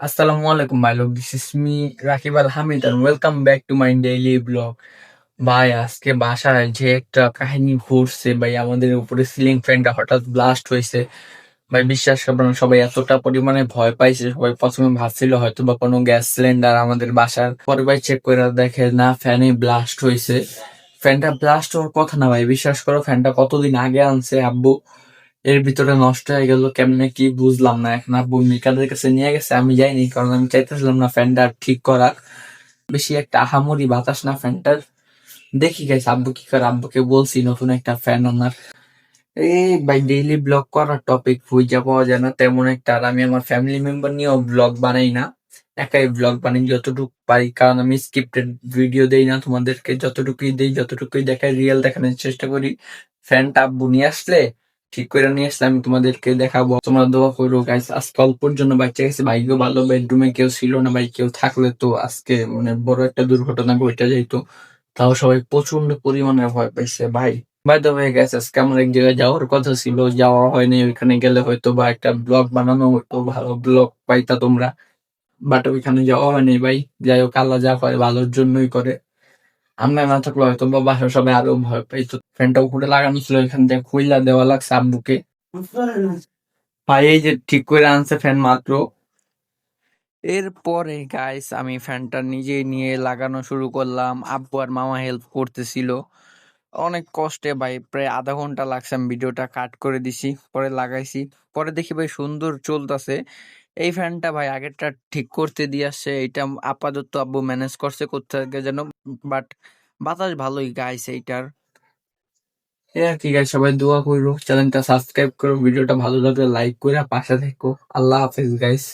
Assalamu আলাইকুম my love. This is me, Rakib Al Hamid, and welcome back to my daily vlog. ভাই আজকে বাসায় যে একটা কাহিনী ঘটছে ভাই আমাদের উপরে সিলিং ফ্যানটা হঠাৎ ব্লাস্ট হয়েছে ভাই বিশ্বাস করবেন সবাই এতটা পরিমাণে ভয় পাইছে সবাই প্রথমে ভাবছিল হয়তো বা কোনো গ্যাস সিলিন্ডার আমাদের বাসার পরে ভাই চেক করে দেখে না ফ্যানে ব্লাস্ট হয়েছে ফ্যানটা ব্লাস্ট হওয়ার কথা না ভাই বিশ্বাস করো ফ্যানটা কতদিন আগে আনছে আব্বু এর ভিতরে নষ্ট হয়ে গেল, কেমনে কি বুঝলাম না। এখন আব্বু মেকারের কাছে নিয়ে গেছে, আমি যাইনি, কারণ আমি চাইতেছিলাম না ফ্যানটা ঠিক করার। বেশি একটা আহামরি বাতাস না ফ্যানটার দেখি গেছে আব্বু কি করে? আব্বুকে বলছি, নতুন একটা ফ্যান আনার। এই ভাই ডেইলি ব্লগ করার টপিক খুঁজে পাওয়া যায় না, তেমন একটা। আর আমি আমার ফ্যামিলি মেম্বার নিয়েও ব্লগ বানাই না। একাই ব্লগ বানাই যতটুকু পারি, কারণ আমি স্ক্রিপ্টেড ভিডিও দেই না তোমাদেরকে। যতটুকুই দেই, যতটুকুই দেখাই রিয়েল দেখানোর চেষ্টা করি। ফ্যানটা আব্বু নিয়ে আসলে ঠিক করে নিয়ে আসলে আমি তোমাদেরকে দেখাবো। তোমরা দোয়া করো গাইস আজকে অল্পর জন্য বাচ্চা গেছে। ভাইকেও ভালো বেডরুমে কেউ ছিল না, ভাই। কেউ থাকলে তো আজকে মানে বড় একটা দুর্ঘটনা ঘটে যেত তাও সবাই প্রচণ্ড পরিমাণে ভয় পাইছে, ভাই। বাই দ্য ওয়ে গেছে আজকে আমার এক জায়গায় যাওয়ার কথা ছিল। যাওয়া হয়নি, ওইখানে গেলে হয়তো বা একটা ব্লগ বানানো হতো ভালো ব্লগ পাইতা তোমরা। বাট ওইখানে যাওয়া হয়নি, ভাই। যাই হোক, আল্লাহ যা করে, ভালোর জন্যই করে। আমরা না থাকলে হয়তো বা বাসার সবাই আরও ভয় পাইতো। ফ্যানটা উপরে লাগানো ছিল, এখান থেকে খুইলা দেওয়া লাগছে আব্বুকে। এই যে ঠিক করে আনছে ফ্যান মাত্র। এরপরে গাইস আমি ফ্যানটা নিজে নিয়ে লাগানো শুরু করলাম। আব্বু আর মামা হেল্প করতেছিল। অনেক কষ্টে ভাই, প্রায় আধা ঘণ্টা লাগছে আমি ভিডিওটা কাট করে দিছি, পরে লাগাইছি। পরে দেখি ভাই সুন্দর চলতেছে। এই ফ্যানটা ভাই আগেরটা ঠিক করতে দিয়ে আসছে এটা আপাতত আব্বু ম্যানেজ করছে করতে যেন বাট বাতাস ভালোই গাইছে এইটার। হ্যাঁ ঠিক আছে সবাই দোয়া করো চ্যানেলটা সাবস্ক্রাইব করো, ভিডিওটা ভালো লাগলে লাইক করে পাশে থেকো। আল্লাহ হাফেজ গাইস